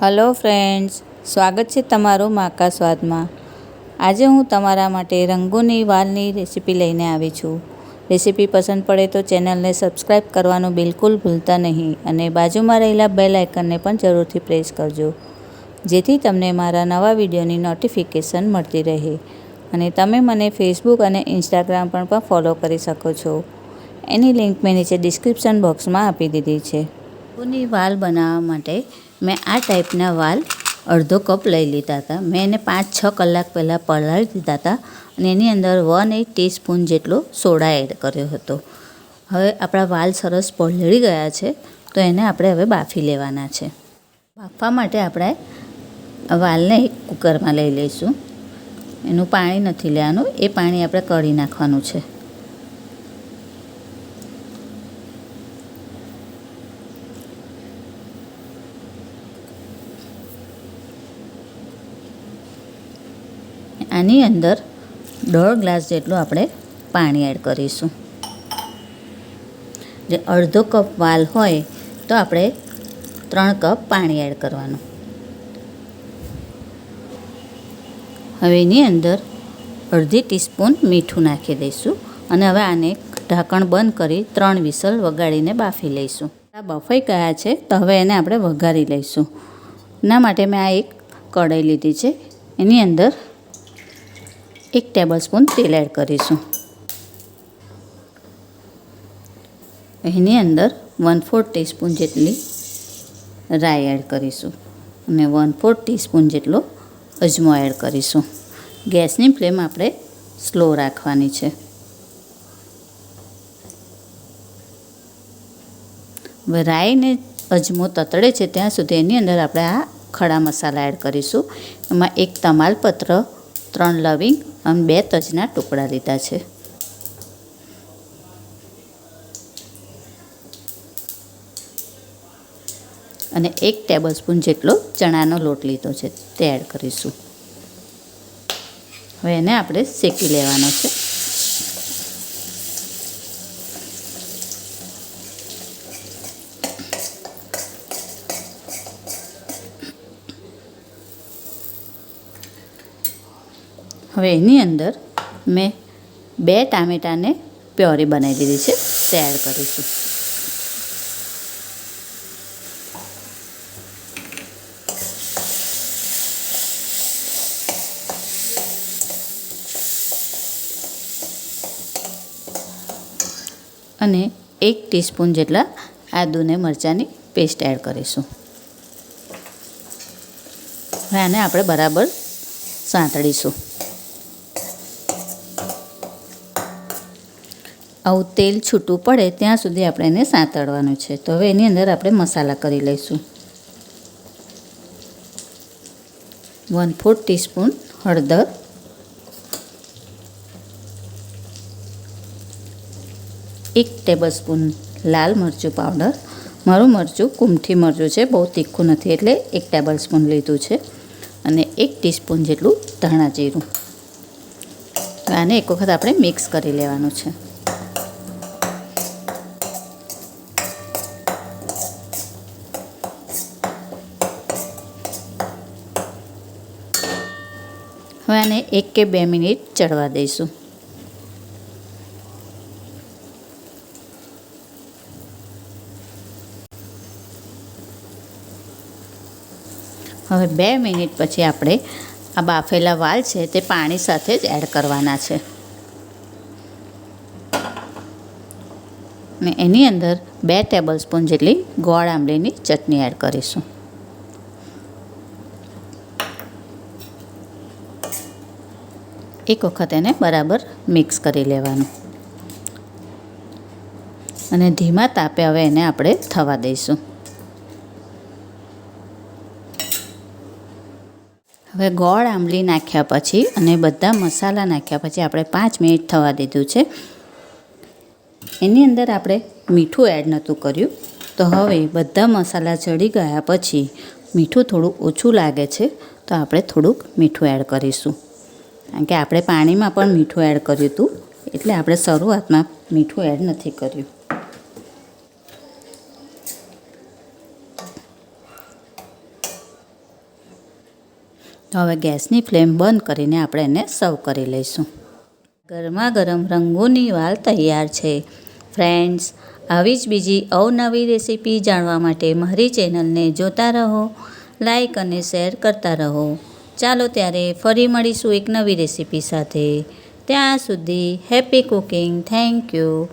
Hello friends, સ્વાગત છે તમારું માકા સ્વાદમાં. આજે હું તમારા માટે રંગોની વાલની રેસીપી લઈને આવી છું. રેસીપી પસંદ પડે તો ચેનલને સબસ્ક્રાઈબ કરવાનું બિલકુલ ભૂલતા નહીં અને બાજુમાં રહેલા બેલ આઇકનને પણ જરૂરથી પ્રેસ કરજો, જેથી તમને મારા નવા વિડીયોની નોટિફિકેશન મળતી રહે. અને તમે મને ફેસબુક અને ઇન્સ્ટાગ્રામ પણ ફોલો કરી શકો છો. એની લિંક મેં નીચે ડિસ્ક્રિપ્શન બોક્સમાં આપી દીધી છે. રંગોની વાલ બનાવવા માટે મેં આ ટાઈપના વાલ અડધો કપ લઈ લીધા હતા. મેં એને પાંચ છ કલાક પહેલાં પલાળી દીધા હતા અને એની અંદર વન એટ ટીસ્પૂન જેટલો સોડા એડ કર્યો હતો. હવે આપણા વાલ સરસ પલળી ગયા છે, તો એને આપણે હવે બાફી લેવાના છે. બાફવા માટે આપણે વાલને એક કુકરમાં લઈ લઈશું. એનું પાણી નથી લેવાનું, એ પાણી આપણે કરી નાખવાનું છે. આની અંદર દોઢ ગ્લાસ જેટલું આપણે પાણી એડ કરીશું. જે અડધો કપ વાલ હોય તો આપણે ત્રણ કપ પાણી એડ કરવાનું. હવે એની અંદર અડધી ટીસ્પૂન મીઠું નાખી દઈશું અને હવે આને ઢાંકણ બંધ કરી ત્રણ વિસલ વગાડીને બાફી લઈશું. આ બફાઈ ગયા છે તો હવે એને આપણે વઘારી લઈશું. એના માટે મેં આ એક કઢાઈ લીધી છે. એની અંદર એક ટેબલ સ્પૂન તેલ એડ કરીશું. એની અંદર વન ફોર્થ ટીસ્પૂન જેટલી રાઈ એડ કરીશું અને વન ફોર્થ ટીસ્પૂન જેટલો અજમો એડ કરીશું. ગેસની ફ્લેમ આપણે સ્લો રાખવાની છે. હવે રાઈને અજમો તતડે છે ત્યાં સુધી એની અંદર આપણે આ ખડા મસાલા એડ કરીશું. એમાં એક તમાલપત્ર ત્રણ લવિંગ અને બે તજના ટુકડા લીધા છે. અને એક ટેબલ સ્પૂન જેટલો ચણાનો લોટ લીધો છે. તે એડ કરીશું. હવે એને આપણે શેકી લેવાનો છે. હવે એની અંદર મેં બે ટામેટાને પ્યોરી બનાવી દીધી છે, તે એડ કરીશું. અને એક ટીસ્પૂન જેટલા આદુને મરચાંની પેસ્ટ એડ કરીશું. હવે આને આપણે બરાબર સાંતળીશું. આવું તેલ છૂટું પડે ત્યાં સુધી આપણે એને સાંતળવાનું છે. તો હવે એની અંદર આપણે મસાલા કરી લઈશું. વન ફોર્થ ટીસ્પૂન હળદર. એક ટેબલ સ્પૂન લાલ મરચું પાવડર મારું મરચું કુમઠી મરચું છે, બહુ તીખું નથી, એટલે એક ટેબલ સ્પૂન લીધું છે. અને એક ટીસ્પૂન જેટલું ધાણા જીરું. આને એક વખત આપણે મિક્સ કરી લેવાનું છે. આને એક કે બે મિનિટ ચડવા દઈશું. હવે બે મિનિટ પછી આપણે આ બાફેલા વાલ છે તે પાણી સાથે જ એડ કરવાના છે. અને એની અંદર બે ટેબલ સ્પૂન જેટલી ગોળ આંબલીની ચટણી એડ કરીશું. એક વખત એને બરાબર મિક્સ કરી લેવાનું. અને ધીમા તાપે હવે એને આપણે થવા દઈશું. હવે ગોળ આંબલી નાખ્યા પછી અને બધા મસાલા નાખ્યા પછી આપણે પાંચ મિનિટ થવા દીધું છે. એની અંદર આપણે મીઠું એડ નહોતું કર્યું. તો હવે બધા મસાલા ચડી ગયા પછી મીઠું થોડું ઓછું લાગે છે, તો આપણે થોડુંક મીઠું એડ કરીશું. કારણ કે આપણે પાણીમાં પણ મીઠું એડ કર્યું હતું, એટલે આપણે શરૂઆતમાં મીઠું એડ નથી કર્યું. તો હવે ગેસની ફ્લેમ બંધ કરીને આપણે એને સર્વ કરી લઈશું. ગરમા ગરમ રંગોની વાલ તૈયાર છે. ફ્રેન્ડ્સ, આવી જ બીજી અવનવી રેસીપી જાણવા માટે મારી ચેનલને જોતા રહો, લાઈક અને શેર કરતા રહો. ચાલો ત્યારે ફરી મળીશું એક નવી રેસીપી સાથે. ત્યાં સુધી હેપી કુકિંગ. Thank you.